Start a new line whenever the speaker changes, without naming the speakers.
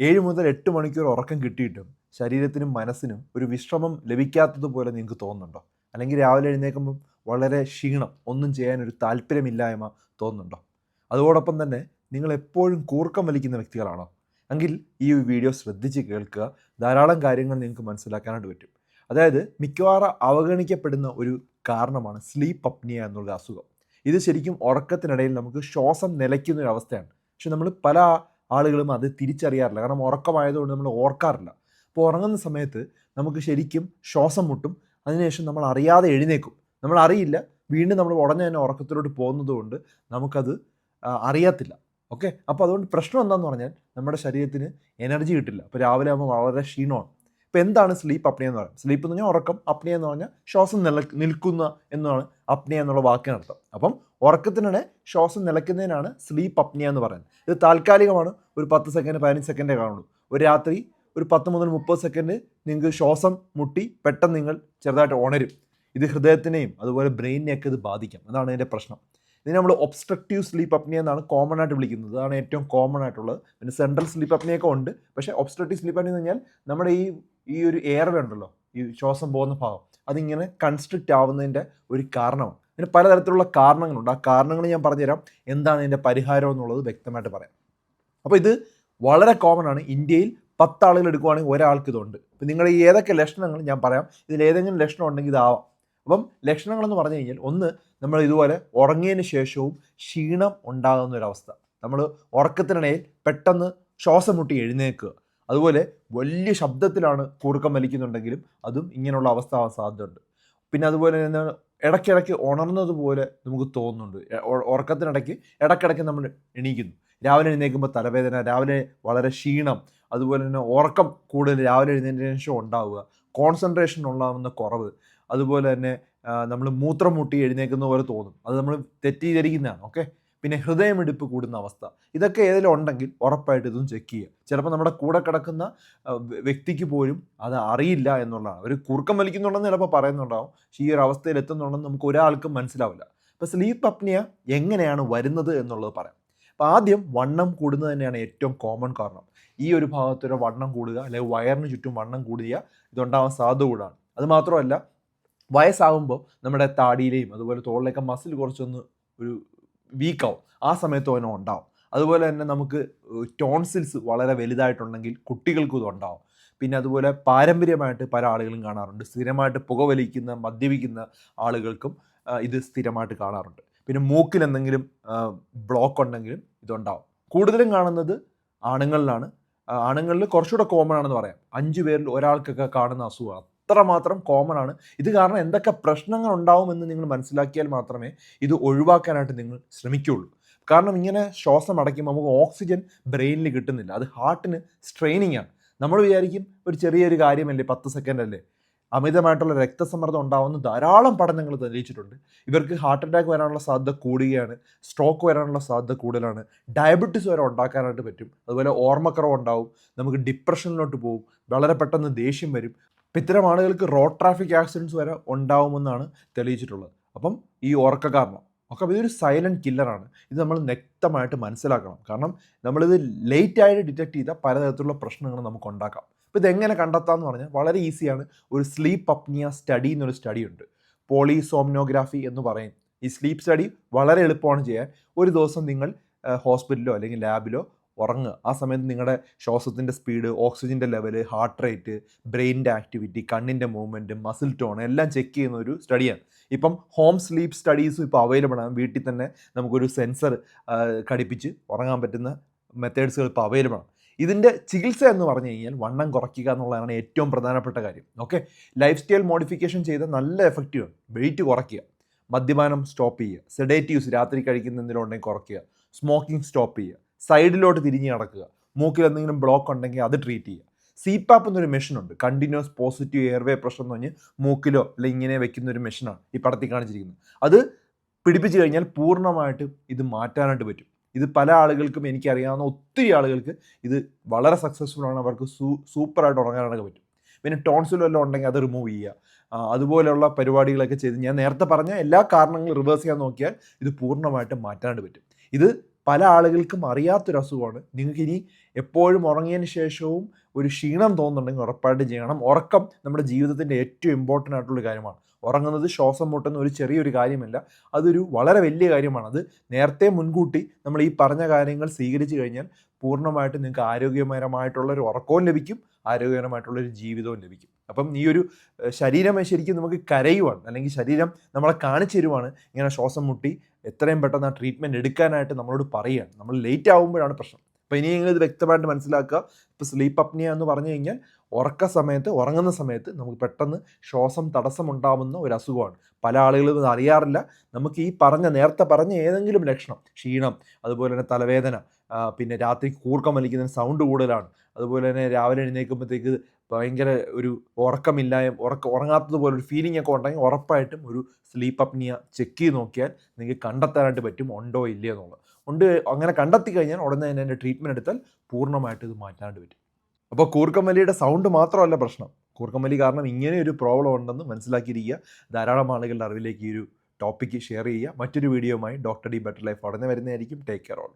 ഏഴ് മുതൽ എട്ട് മണിക്കൂർ ഉറക്കം കിട്ടിയിട്ടും ശരീരത്തിനും മനസ്സിനും ഒരു വിശ്രമം ലഭിക്കാത്തതുപോലെ നിങ്ങൾക്ക് തോന്നുന്നുണ്ടോ? അല്ലെങ്കിൽ രാവിലെ എഴുന്നേൽക്കുമ്പം വളരെ ക്ഷീണം ഒന്നും ചെയ്യാൻ ഒരു താല്പര്യമില്ലായ്മ തോന്നുന്നുണ്ടോ? അതോടൊപ്പം തന്നെ നിങ്ങൾ എപ്പോഴും കൂർക്കം വലിക്കുന്ന വ്യക്തികളാണോ? എങ്കിൽ ഈ വീഡിയോ ശ്രദ്ധിച്ച് കേൾക്കുക. ധാരാളം കാര്യങ്ങൾ നിങ്ങൾക്ക് മനസ്സിലാക്കാനായിട്ട് പറ്റും. അതായത് മിക്കവാറും അവഗണിക്കപ്പെടുന്ന ഒരു കാരണമാണ് സ്ലീപ്പ് അപ്നിയ എന്നുള്ള അസുഖം. ഇത് ശരിക്കും ഉറക്കത്തിനിടയിൽ നമുക്ക് ശ്വാസം നിലയ്ക്കുന്ന ഒരു അവസ്ഥയാണ്. പക്ഷെ നമ്മൾ പല ആളുകളും അത് തിരിച്ചറിയാറില്ല. കാരണം ഉറക്കമായതുകൊണ്ട് നമ്മൾ ഓർക്കാറില്ല. അപ്പോൾ ഉറങ്ങുന്ന സമയത്ത് നമുക്ക് ശരിക്കും ശ്വാസം മുട്ടും. അതിനുശേഷം നമ്മൾ അറിയാതെ എഴുന്നേക്കും നമ്മൾ അറിയില്ല. വീണ്ടും നമ്മൾ ഉടനെ തന്നെ ഉറക്കത്തിലോട്ട് പോകുന്നത് കൊണ്ട് നമുക്കത് അറിയത്തില്ല. ഓക്കെ? അപ്പോൾ അതുകൊണ്ട് പ്രശ്നം എന്താണെന്ന് പറഞ്ഞാൽ നമ്മുടെ ശരീരത്തിന് എനർജി കിട്ടില്ല. അപ്പോൾ രാവിലെ ആകുമ്പോൾ വളരെ ക്ഷീണമാണ്. ഇപ്പോൾ എന്താണ് സ്ലീപ്പ് അപ്നിയ എന്ന് പറയുന്നത്? സ്ലീപ്പ് എന്ന് പറഞ്ഞാൽ ഉറക്കം. അപ്നിയ എന്ന് പറഞ്ഞാൽ ശ്വാസം നില നിൽക്കുന്ന എന്നാണ് അപ്നിയ എന്നുള്ള വാക്കിനർത്ഥം അപ്പം ഉറക്കത്തിനിടെ ശ്വാസം നിലയ്ക്കുന്നതിനാണ് സ്ലീപ്പ് അപ്നിയ എന്ന് പറയുന്നത്. ഇത് താൽക്കാലികമാണ്. ഒരു പത്ത് സെക്കൻഡ് പതിനഞ്ച് സെക്കൻഡേ കാണുള്ളൂ. ഒരു രാത്രി ഒരു പത്ത് മുതൽ മുപ്പത് സെക്കൻഡ് നിങ്ങൾക്ക് ശ്വാസം മുട്ടി പെട്ടെന്ന് നിങ്ങൾ ചെറുതായിട്ട് ഉണരും. ഇത് ഹൃദയത്തിനെയും അതുപോലെ ബ്രെയിനിനെയൊക്കെ ഇത് ബാധിക്കാം. അതാണ് ഇതിന്റെ പ്രശ്നം. ഇതിനെ നമ്മൾ ഒബ്സ്ട്രക്റ്റീവ് സ്ലീപ്പ് അപ്നിയ എന്നാണ് കോമൺ ആയിട്ട് വിളിക്കുന്നത്. അതാണ് ഏറ്റവും കോമൺ ആയിട്ടുള്ളത്. പിന്നെ സെൻട്രൽ സ്ലീപ്പ് അപ്നിയൊക്കെ ഉണ്ട്. പക്ഷേ ഒബ്സ്ട്രക്റ്റീവ് സ്ലീപ്പ് അപ്നിയ എന്ന് പറഞ്ഞാൽ നമ്മുടെ ഈ ഈ ഒരു എയർവേ ഉണ്ടല്ലോ ഈ ശ്വാസം പോകുന്ന ഭാഗം അതിങ്ങനെ കൺസ്ട്രിക്റ്റ് ആവുന്നതിന്റെ ഒരു കാരണമാണ് ഇതിന് പലതരത്തിലുള്ള കാരണങ്ങളുണ്ട്. ആ കാരണങ്ങൾ ഞാൻ പറഞ്ഞുതരാം. എന്താണ് ഇതിന്റെ പരിഹാരം എന്നുള്ളത് വ്യക്തമായിട്ട് പറയാം. അപ്പോൾ ഇത് വളരെ കോമൺ ആണ്. ഇന്ത്യയിൽ പത്ത് ആളുകൾ എടുക്കുവാണെങ്കിൽ ഒരാൾക്ക് ഇതുണ്ട് ഇപ്പം നിങ്ങൾ ഈ ഏതൊക്കെ ലക്ഷണങ്ങൾ ഞാൻ പറയാം. ഇതിൽ ഏതെങ്കിലും ലക്ഷണം ഉണ്ടെങ്കിൽ ഇതാവാം. അപ്പം ലക്ഷണങ്ങളെന്ന് പറഞ്ഞു കഴിഞ്ഞാൽ ഒന്ന് നമ്മൾ ഇതുപോലെ ഉറങ്ങിയതിന് ശേഷവും ക്ഷീണം ഉണ്ടാകുന്ന ഒരവസ്ഥ നമ്മൾ ഉറക്കത്തിനിടയിൽ പെട്ടെന്ന് ശ്വാസം മുട്ടി എഴുന്നേൽക്കുക. അതുപോലെ വലിയ ശബ്ദത്തിലാണ് കൂർക്കം വലിക്കുന്നുണ്ടെങ്കിലും അതും ഇങ്ങനെയുള്ള അവസ്ഥ ആവാൻ സാധ്യതയുണ്ട്. പിന്നെ അതുപോലെ തന്നെ ഇടയ്ക്കിടയ്ക്ക് ഉണർന്നതുപോലെ നമുക്ക് തോന്നുന്നുണ്ട്. ഉറക്കത്തിനിടയ്ക്ക് ഇടയ്ക്കിടയ്ക്ക് നമ്മൾ എണീക്കുന്നു. രാവിലെ എഴുന്നേൽക്കുമ്പോൾ തലവേദന രാവിലെ വളരെ ക്ഷീണം അതുപോലെ തന്നെ ഉറക്കം കൂടുതൽ രാവിലെ എഴുന്നേറ്റതിന് ശേഷം ഉണ്ടാവുക കോൺസെൻട്രേഷൻ ഉണ്ടാകുന്ന കുറവ് അതുപോലെ തന്നെ നമ്മൾ മൂത്രം മുട്ടി എഴുന്നേൽക്കുന്ന പോലെ തോന്നും. അത് നമ്മൾ തെറ്റിദ്ധരിക്കുന്നതാണ് ഓക്കെ പിന്നെ ഹൃദയമിടിപ്പ് കൂടുന്ന അവസ്ഥ. ഇതൊക്കെ ഏതെങ്കിലും ഉണ്ടെങ്കിൽ ഉറപ്പായിട്ട് ഇതും ചെക്ക് ചെയ്യുക. ചിലപ്പോൾ നമ്മുടെ കൂടെ കിടക്കുന്ന വ്യക്തിക്ക് പോലും അത് അറിയില്ല എന്നുള്ളതാണ്. ഒരു കുറുക്കം വലിക്കുന്നുണ്ടെന്ന് ചിലപ്പോൾ പറയുന്നുണ്ടാവും. പക്ഷേ ഈ ഒരു അവസ്ഥയിൽ എത്തുന്നുണ്ടെന്ന് നമുക്ക് ഒരാൾക്കും മനസ്സിലാവില്ല. അപ്പോൾ സ്ലീപ്പ് അപ്നിയ എങ്ങനെയാണ് വരുന്നത് എന്നുള്ളത് പറയാം. അപ്പോൾ ആദ്യം വണ്ണം കൂടുന്നത് തന്നെയാണ് ഏറ്റവും കോമൺ കാരണം. ഈ ഒരു ഭാഗത്തൊരു വണ്ണം കൂടുക അല്ലെങ്കിൽ വയറിന് ചുറ്റും വണ്ണം കൂടുക ഇതുണ്ടാവാൻ സാധ്യത കൂടാണ് അത് മാത്രമല്ല വയസ്സാകുമ്പോൾ നമ്മുടെ താടിയിലെയും അതുപോലെ തോളിലേക്ക് മസിൽ കുറച്ചൊന്ന് ഒരു വീക്കാവും ആ സമയത്ത് അവനും ഉണ്ടാവും. അതുപോലെ തന്നെ നമുക്ക് ടോൺസിൽസ് വളരെ വലുതായിട്ടുണ്ടെങ്കിൽ കുട്ടികൾക്കും ഇത് ഉണ്ടാവും. പിന്നെ അതുപോലെ പാരമ്പര്യമായിട്ട് പല ആളുകളും കാണാറുണ്ട്. സ്ഥിരമായിട്ട് പുകവലിക്കുന്ന മദ്യപിക്കുന്ന ആളുകൾക്കും ഇത് സ്ഥിരമായിട്ട് കാണാറുണ്ട്. പിന്നെ മൂക്കിൽ എന്തെങ്കിലും ബ്ലോക്ക് ഉണ്ടെങ്കിലും ഇതുണ്ടാവും കൂടുതലും കാണുന്നത് ആണുങ്ങളിലാണ്. ആണുങ്ങളിൽ കുറച്ചുകൂടെ കോമൺ ആണെന്ന് പറയാം. അഞ്ച് പേരിൽ ഒരാൾക്കൊക്കെ കാണുന്ന അസുഖമാണ്. അത്രമാത്രം കോമൺ ആണ്. ഇത് കാരണം എന്തൊക്കെ പ്രശ്നങ്ങൾ ഉണ്ടാവുമെന്ന് നിങ്ങൾ മനസ്സിലാക്കിയാൽ മാത്രമേ ഇത് ഒഴിവാക്കാനായിട്ട് നിങ്ങൾ ശ്രമിക്കുകയുള്ളൂ. കാരണം ഇങ്ങനെ ശ്വാസം അടയ്ക്കുമ്പോൾ നമുക്ക് ഓക്സിജൻ ബ്രെയിനിൽ കിട്ടുന്നില്ല. അത് ഹാർട്ടിന് സ്ട്രെയിനിങ് ആണ്. നമ്മൾ വിചാരിക്കും ഒരു ചെറിയൊരു കാര്യമല്ലേ പത്ത് സെക്കൻഡ് അല്ലേ? അമിതമായിട്ടുള്ള രക്തസമ്മർദ്ദം ഉണ്ടാവുന്ന ധാരാളം പഠനങ്ങൾ തെളിയിച്ചിട്ടുണ്ട്. ഇവർക്ക് ഹാർട്ട് അറ്റാക്ക് വരാനുള്ള സാധ്യത കൂടുകയാണ്. സ്ട്രോക്ക് വരാനുള്ള സാധ്യത കൂടുതലാണ്. ഡയബറ്റീസ് വരെ ഉണ്ടാക്കാനായിട്ട് പറ്റും. അതുപോലെ ഓർമ്മക്കുറവ് ഉണ്ടാവും നമുക്ക് ഡിപ്രഷനിലോട്ട് പോകും. വളരെ പെട്ടെന്ന് ദേഷ്യം വരും. അപ്പം ഇത്തരം ആളുകൾക്ക് റോഡ് ട്രാഫിക് ആക്സിഡന്റ്സ് വരെ ഉണ്ടാവുമെന്നാണ് തെളിയിച്ചിട്ടുള്ളത്. അപ്പം ഈ ഉറക്ക കാരണം ഒക്കെ ഇതൊരു സൈലന്റ് കില്ലറാണ് ഇത് നമ്മൾ വ്യക്തമായിട്ട് മനസ്സിലാക്കണം. കാരണം നമ്മളിത് ലേറ്റായിട്ട് ഡിറ്റക്ട് ചെയ്താൽ പലതരത്തിലുള്ള പ്രശ്നങ്ങൾ നമുക്ക് ഉണ്ടാക്കാം. അപ്പോൾ ഇതെങ്ങനെ കണ്ടെത്താമെന്ന് പറഞ്ഞാൽ വളരെ ഈസിയാണ് ഒരു സ്ലീപ്പ് അപ്നിയ സ്റ്റഡി എന്നൊരു സ്റ്റഡി ഉണ്ട്. പോളിസോംനോഗ്രാഫി എന്ന് പറയും. ഈ സ്ലീപ്പ് സ്റ്റഡി വളരെ എളുപ്പമാണ് ചെയ്യാൻ. ഒരു ദിവസം നിങ്ങൾ ഹോസ്പിറ്റലിലോ അല്ലെങ്കിൽ ലാബിലോ ഉറങ്ങുക. ആ സമയത്ത് നിങ്ങളുടെ ശ്വാസത്തിന്റെ സ്പീഡ് ഓക്സിജന്റെ ലെവൽ ഹാർട്ട് റേറ്റ് ബ്രെയിനിന്റെ ആക്ടിവിറ്റി കണ്ണിന്റെ മൂവ്മെന്റ് മസിൽ ടോൺ എല്ലാം ചെക്ക് ചെയ്യുന്ന ഒരു സ്റ്റഡിയാണ് ഇപ്പം ഹോം സ്ലീപ്പ് സ്റ്റഡീസും ഇപ്പോൾ അവൈലബിൾ ആണ്. വീട്ടിൽ തന്നെ നമുക്കൊരു സെൻസർ ഘടിപ്പിച്ച് ഉറങ്ങാൻ പറ്റുന്ന മെത്തേഡ്സുകൾ ഇപ്പോൾ അവൈലബിൾ ആണ്. ഇതിന്റെ ചികിത്സ എന്ന് പറഞ്ഞു കഴിഞ്ഞാൽ വണ്ണം കുറയ്ക്കുക എന്നുള്ളതാണ് ഏറ്റവും പ്രധാനപ്പെട്ട കാര്യം. ഓക്കെ ലൈഫ് സ്റ്റൈൽ മോഡിഫിക്കേഷൻ ചെയ്ത നല്ല എഫക്റ്റീവാണ് വെയിറ്റ് കുറയ്ക്കുക. മദ്യപാനം സ്റ്റോപ്പ് ചെയ്യുക. സെഡേറ്റീവ്സ് രാത്രി കഴിക്കുന്ന എന്തെങ്കിലും ഉണ്ടെങ്കിൽ കുറയ്ക്കുക. സ്മോക്കിംഗ് സ്റ്റോപ്പ് ചെയ്യുക. സൈഡിലോട്ട് തിരിഞ്ഞ് നടക്കുക. മൂക്കിൽ എന്തെങ്കിലും ബ്ലോക്ക് ഉണ്ടെങ്കിൽ അത് ട്രീറ്റ് ചെയ്യുക. സിപാപ്പ് എന്നൊരു മെഷീനുണ്ട് കണ്ടിന്യൂസ് പോസിറ്റീവ് എയർവേ പ്രഷർ എന്ന് പറഞ്ഞ് മൂക്കിലോ അല്ലെങ്കിൽ ഇങ്ങനെ വെക്കുന്ന ഒരു മെഷീനാണ് ഈ പടത്തിൽ കാണിച്ചിരിക്കുന്നത്. അത് പിടിപ്പിച്ച് കഴിഞ്ഞാൽ പൂർണമായിട്ടും ഇത് മാറ്റാനായിട്ട് പറ്റും. ഇത് പല ആളുകൾക്കും എനിക്കറിയാവുന്ന ഒത്തിരി ആളുകൾക്ക് ഇത് വളരെ സക്സസ്ഫുൾ ആണ്. അവർക്ക് സൂ സൂപ്പറായിട്ട് ഉറങ്ങാനൊക്കെ പറ്റും. പിന്നെ ടോൺസിൽ വല്ലതും ഉണ്ടെങ്കിൽ അത് റിമൂവ് ചെയ്യുക. അതുപോലെയുള്ള പരിപാടികളൊക്കെ ചെയ്ത് ഞാൻ നേരത്തെ പറഞ്ഞ എല്ലാ കാരണങ്ങളും റിവേഴ്സ് ചെയ്യാൻ നോക്കിയാൽ ഇത് പൂർണമായിട്ടും മാറ്റാനായിട്ട് പറ്റും. ഇത് പല ആളുകൾക്കും അറിയാത്തൊരു അസുഖമാണ്. നിങ്ങൾക്ക് ഇനി എപ്പോഴും ഉറങ്ങിയതിന് ശേഷവും ഒരു ക്ഷീണം തോന്നുന്നുണ്ടെങ്കിൽ ഉറപ്പായിട്ടും ചെയ്യണം. ഉറക്കം നമ്മുടെ ജീവിതത്തിന്റെ ഏറ്റവും ഇമ്പോർട്ടന്റ് ആയിട്ടുള്ള കാര്യമാണ്. ഉറങ്ങുന്നത് ശ്വാസം മുട്ടുന്ന ഒരു ചെറിയൊരു കാര്യമല്ല. അതൊരു വളരെ വലിയ കാര്യമാണ്. അത് നേരത്തെ മുൻകൂട്ടി നമ്മൾ ഈ പറഞ്ഞ കാര്യങ്ങൾ സ്വീകരിച്ചു കഴിഞ്ഞാൽ പൂർണമായിട്ടും നിങ്ങൾക്ക് ആരോഗ്യപരമായിട്ടുള്ള ഒരു ഉറക്കവും ലഭിക്കും ആരോഗ്യകരമായിട്ടുള്ളൊരു ജീവിതവും ലഭിക്കും. അപ്പം ഈ ഒരു ശരീരം ശരിക്കും നമുക്ക് കരയുവാണ് അല്ലെങ്കിൽ ശരീരം നമ്മളെ കാണിച്ചു തരുവാണ് ഇങ്ങനെ ശ്വാസം മുട്ടി എത്രയും പെട്ടെന്ന് ആ ട്രീറ്റ്മെന്റ് എടുക്കാനായിട്ട് നമ്മളോട് പറയുകയാണ്. നമ്മൾ ലേറ്റ് ആകുമ്പോഴാണ് പ്രശ്നം. അപ്പോൾ ഇനിയെങ്കിലും ഇത് വ്യക്തമായിട്ട് മനസ്സിലാക്കുക. ഇപ്പോൾ സ്ലീപ്പ് അപ്നിയ എന്ന് പറഞ്ഞു കഴിഞ്ഞാൽ ഉറക്ക സമയത്ത് ഉറങ്ങുന്ന സമയത്ത് നമുക്ക് പെട്ടെന്ന് ശ്വാസം തടസ്സമുണ്ടാവുന്ന ഒരു അസുഖമാണ്. പല ആളുകളും ഇത് അറിയാറില്ല. നമുക്ക് ഈ പറഞ്ഞ നേരത്തെ പറഞ്ഞ ഏതെങ്കിലും ലക്ഷണം ക്ഷീണം അതുപോലെ തന്നെ തലവേദന പിന്നെ രാത്രി കൂർക്കം വലിക്കുന്നതിന് സൗണ്ട് കൂടുതലാണ്. അതുപോലെ തന്നെ രാവിലെ എഴുന്നേൽക്കുമ്പോഴത്തേക്ക് ഭയങ്കര ഒരു ഉറക്കമില്ലായ്മ ഉറക്ക ഉറങ്ങാത്തതുപോലെ ഒരു ഫീലിംഗ് ഒക്കെ ഉണ്ടെങ്കിൽ ഉറപ്പായിട്ടും ഒരു സ്ലീപ്പ് അപ്നിയ ചെക്ക് ചെയ്ത് നോക്കിയാൽ നിങ്ങൾക്ക് കണ്ടെത്താനായിട്ട് പറ്റും ഉണ്ടോ ഇല്ലയോ എന്നുള്ളത്. ഉണ്ട് അങ്ങനെ കണ്ടെത്തി കഴിഞ്ഞാൽ ഉടനെ തന്നെ അതിന്റെ ട്രീറ്റ്മെന്റ് എടുത്താൽ പൂർണമായിട്ട് ഇത് മാറ്റാനായിട്ട് പറ്റും. അപ്പോൾ കൂർക്കമലിയുടെ സൗണ്ട് മാത്രമല്ല പ്രശ്നം. കൂർക്കമലി കാരണം ഇങ്ങനെ ഒരു പ്രോബ്ലം ഉണ്ടെന്ന് മനസ്സിലാക്കിയിരിക്കുക. ധാരാളം ആളുകളുടെ അറിവിലേക്ക് ഈ ഒരു ടോപ്പിക്ക് ഷെയർ ചെയ്യുക. മറ്റൊരു വീഡിയോയുമായി ഡോക്ടർ ഡി ബെറ്റർ ലൈഫ് ഉടനെ വരുന്നതായിരിക്കും. Take care all